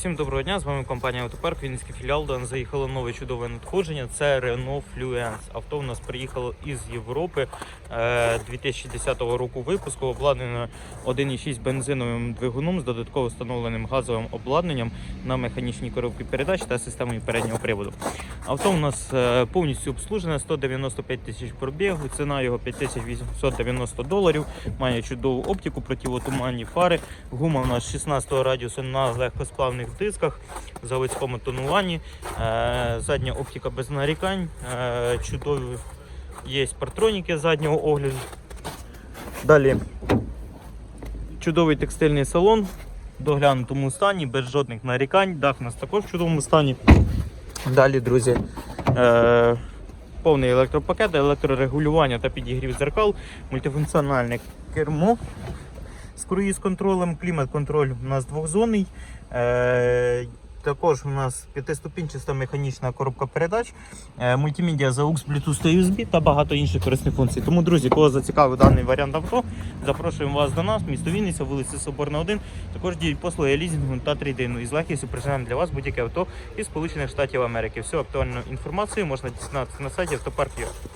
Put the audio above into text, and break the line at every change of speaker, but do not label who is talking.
Всім доброго дня, з вами компанія Автопарк, Вінницький філіал. До заїхало нове чудове надходження. Це Renault Fluence. Авто у нас приїхало із Європи е, 2010 року випуску, обладнане 1,6 бензиновим двигуном з додатково встановленим газовим обладнанням на механічній коробці передач та системою переднього приводу. Авто у нас е, повністю обслужене, 195 тисяч пробігу, ціна його 5890 доларів. Має чудову оптику, противотуманні фари. Гума у нас 16 радіусу на легкосплавних дисках, в заводському тонуванні. Е, задня оптика без нарікань. Е, чудові є партроніки заднього огляду. Далі чудовий текстильний салон в доглянутому стані, без жодних нарікань. Дах у нас також в чудовому стані. Далі, друзі, е, повний електропакет, електрорегулювання та підігрів зеркал, мультифункціональне кермо з круїз-контролем, клімат-контроль у нас двохзонний. Е, також у нас п'ятиступінчаста механічна коробка передач, е, мультимедіа за AUX, Bluetooth та USB та багато інших корисних функцій. Тому, друзі, кого зацікавив даний варіант авто, запрошуємо вас до нас, місто Вінниця, вулиця Соборна 1. Також діють послуги лізінгу та трейдингу. І з легкістю прижинаємо для вас будь-яке авто із Сполучених Штатів Америки. Всю актуальну інформацію можна дізнатися на сайті автопарк.ua.